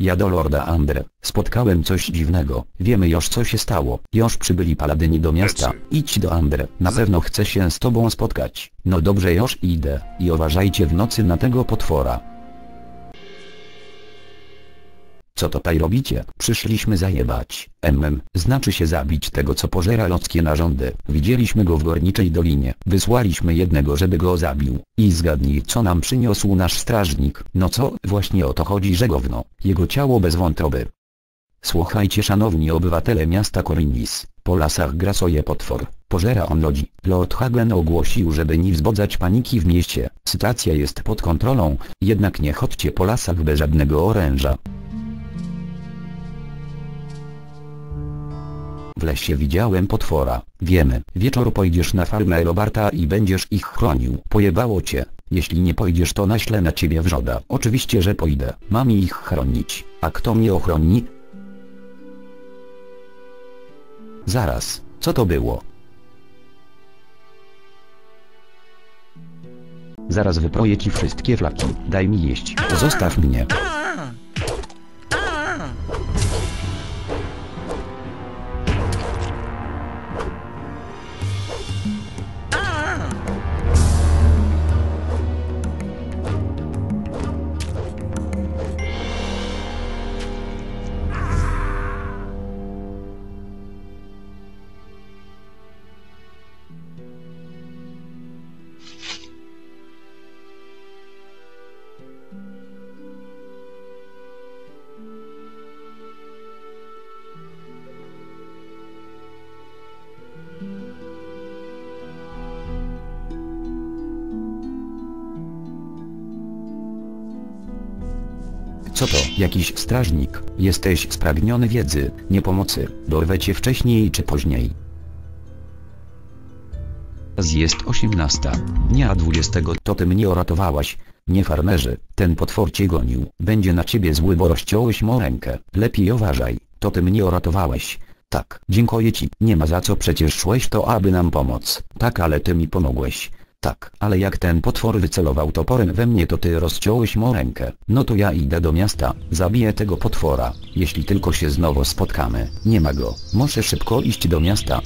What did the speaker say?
Ja do Lorda Andre. Spotkałem coś dziwnego. Wiemy już co się stało. Już przybyli paladyni do miasta. Idź do Andre. Na pewno chcę się z tobą spotkać. No dobrze już idę. I uważajcie w nocy na tego potwora. Co to tutaj robicie? Przyszliśmy zajebać. MM, znaczy się zabić tego co pożera ludzkie narządy. Widzieliśmy go w Gorniczej Dolinie. Wysłaliśmy jednego żeby go zabił. I zgadnij co nam przyniósł nasz strażnik. No co? Właśnie o to chodzi że gówno. Jego ciało bez wątroby. Słuchajcie szanowni obywatele miasta Korinis. Po lasach grasuje potwor. Pożera on ludzi. Lord Hagen ogłosił żeby nie wzbudzać paniki w mieście. Sytuacja jest pod kontrolą. Jednak nie chodźcie po lasach bez żadnego oręża. W lesie widziałem potwora. Wiemy. Wieczór pójdziesz na farmę Roberta i będziesz ich chronił. Pojebało cię. Jeśli nie pójdziesz to naślę na ciebie wrzoda. Oczywiście, że pójdę. Mam ich chronić. A kto mnie ochroni? Zaraz. Co to było? Zaraz wyproję ci wszystkie flaki. Daj mi jeść. Zostaw mnie. Co to? Jakiś strażnik? Jesteś spragniony wiedzy, nie pomocy. Dorwę cię wcześniej czy później. Jest 18. Dnia 20. To ty mnie uratowałaś. Nie farmerzy, ten potwór cię gonił. Będzie na ciebie zły, bo rozciąłeś mu rękę. Lepiej uważaj. To ty mnie uratowałeś. Tak, dziękuję ci. Nie ma za co przecież szłeś to aby nam pomóc. Tak ale ty mi pomogłeś. Tak, ale jak ten potwór wycelował toporem we mnie to ty rozciąłeś mu rękę. No to ja idę do miasta, zabiję tego potwora. Jeśli tylko się znowu spotkamy. Nie ma go. Muszę szybko iść do miasta.